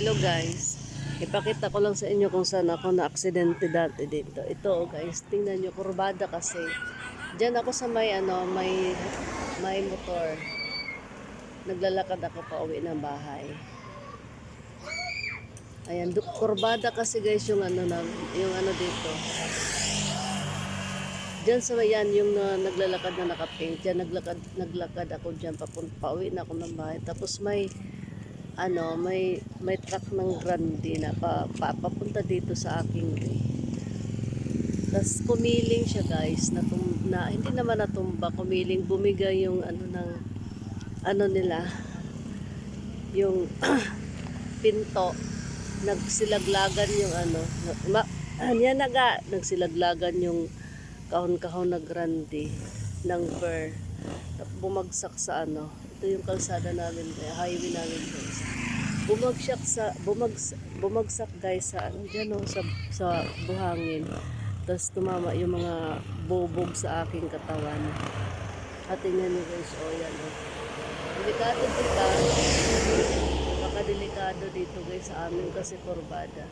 Hello guys. Ipakita ko lang sa inyo kung saan ako na-aksidente dati dito. Ito guys, tingnan nyo, kurbada kasi. Diyan ako sa may ano, may may motor. Naglalakad ako pa uwi ng bahay. Ayan, kurbada kasi guys yung ano na, yung ano dito. Diyan sa yan, yung uh, naglalakad na nakapaint. Diyan naglakad, naglakad ako diyan papunta, pauwi na ako ng bahay. Tapos may ano, may may truck ng grande na pa, pa, dito sa aking way. Tapos kumiling siya guys, na, tum, na hindi naman natumba, kumiling, bumigay yung ano ng ano nila, yung pinto, nagsilaglagan yung ano, ma, yan na nga, nagsilaglagan yung kahon-kahon na grande ng fur. Bumagsak sa ano, ito yung kalsada namin, kaya highway namin guys. Bumagsak sa bumagsak, bumagsak guys sa ano diyan oh, sa sa buhangin. Tapos tumama yung mga bubog sa aking katawan. At tingnan niyo guys, oh yan oh. Delikado dito. Napakadelikado dito guys sa amin kasi kurbada.